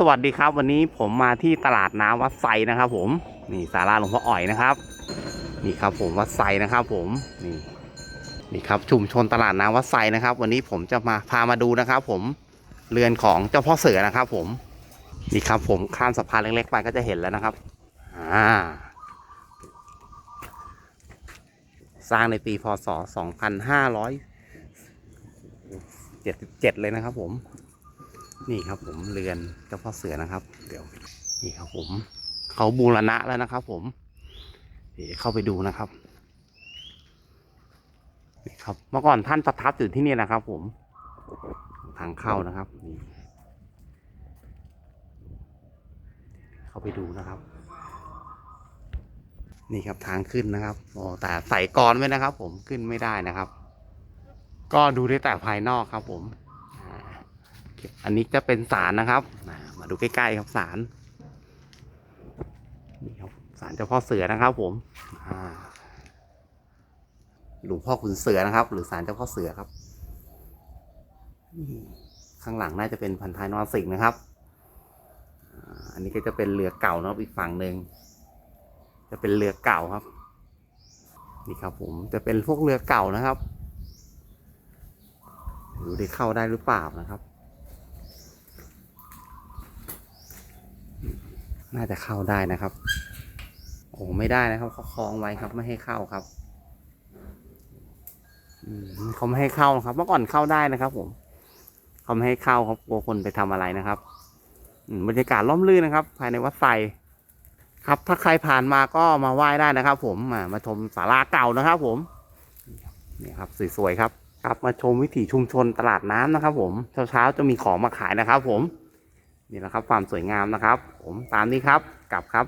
สวัสดีครับ วันนี้ผมมาที่ตลาดน้ำวัดไซนะครับ ผมนี่ศาลาหลวงพ่ออ่อยนะครับ นี่ครับผมวัดไซนะครับ ผมนี่นี่ครับชุมชนตลาดน้ำวัดไซนะครับ วันนี้ผมจะมาพามาดูนะครับ ผมเรือนของเจ้าพ่อเสือนะครับ ผมนี่ครับผมข้ามสะพานเล็กๆไปก็จะเห็นแล้วนะครับอ่าสร้างในปีพศ 2577 เลยนะครับ ผม นี่ครับผมเรือนเจ้าพ่อเสือนะครับ เดี๋ยวนี่ครับผม เขาบูรณะแล้วนะครับ ผมเดี๋ยวเข้าไปดูนะครับนี่ครับ เมื่อก่อนท่านประทับอยู่ที่นี่นะครับ ผมทางเข้านะครับนี่เข้าไปดูนะครับ นี่ครับทางขึ้นนะครับโอ้แต่ใส่กรไว้นะครับ ผมขึ้นไม่ได้นะครับ ก็ดูได้แต่ภายนอกครับ ผม อันนี้จะเป็นศาลนะครับ มาดูใกล้ๆครับศาลนี่ครับศาลเจ้าพ่อเสือนะครับ ผมหลวงพ่อขุนเสือนะครับ หรือศาลเจ้าพ่อเสือครับ ข้างหลังน่าจะเป็นพันท้ายนรสิงห์นะครับอันนี้ก็จะเป็นเรือเก่านะครับอีกฝั่งหนึ่งจะเป็นเรือเก่าครับ นี่ครับ ผมจะเป็นพวกเรือเก่านะครับดูได้เข้าได้หรือเปล่านะครับ น่าจะเข้าได้นะครับ โอ้ไม่ได้นะครับเขาคล้องไว้ครับไม่ให้เข้าครับเขาไม่ให้เข้าครับ เมื่อก่อนเข้าได้นะครับ ผมเขาไม่ให้เข้าครับกลัวคนไปทำอะไรนะครับอืมบรรยากาศร่มรื่นนะครับ ภายในวัดไซครับถ้าใครผ่านมาก็มาไหว้ได้นะครับ ผมมามาชมศาลาเก่านะครับ ผมนี่ครับสวยๆครับ ครับมาชมวิถีชุมชนตลาดน้ำนะครับ ผมเช้าๆจะมีของมาขายนะครับ ผม นี่แหละครับความสวยงามนะครับ ผมตามนี้ครับกลับครับ